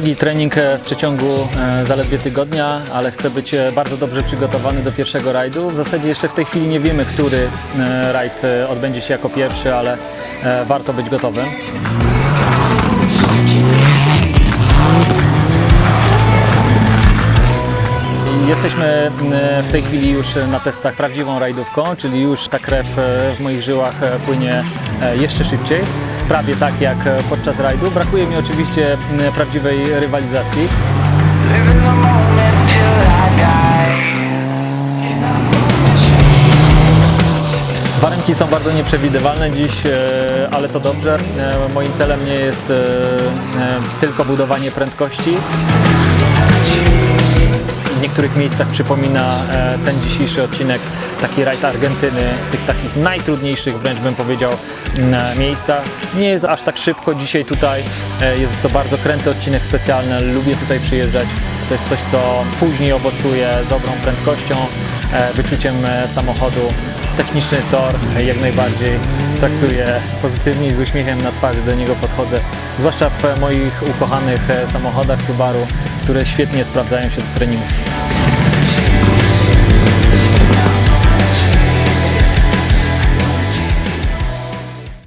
trening e, w przeciągu e, zaledwie tygodnia, ale chcę być e, bardzo dobrze przygotowany do pierwszego rajdu. W zasadzie jeszcze w tej chwili nie wiemy, który rajd odbędzie się jako pierwszy, ale warto być gotowym. Jesteśmy w tej chwili już na testach prawdziwą rajdówką, czyli już ta krew w moich żyłach płynie jeszcze szybciej, prawie tak jak e, podczas rajdu. Brakuje mi oczywiście prawdziwej rywalizacji. Warunki są bardzo nieprzewidywalne dziś, e, ale to dobrze. E, Moim celem nie jest tylko budowanie prędkości. W niektórych miejscach przypomina e, ten dzisiejszy odcinek taki rajd Argentyny, w tych takich najtrudniejszych wręcz bym powiedział m, miejscach. Nie jest aż tak szybko dzisiaj tutaj, e, jest to bardzo kręty odcinek specjalny, lubię tutaj przyjeżdżać. To jest coś, co później owocuje dobrą prędkością, e, wyczuciem e, samochodu. Techniczny tor e, jak najbardziej traktuję pozytywnie i z uśmiechem na twarzy do niego podchodzę. Zwłaszcza w e, moich ukochanych e, samochodach Subaru, które świetnie sprawdzają się do treningu.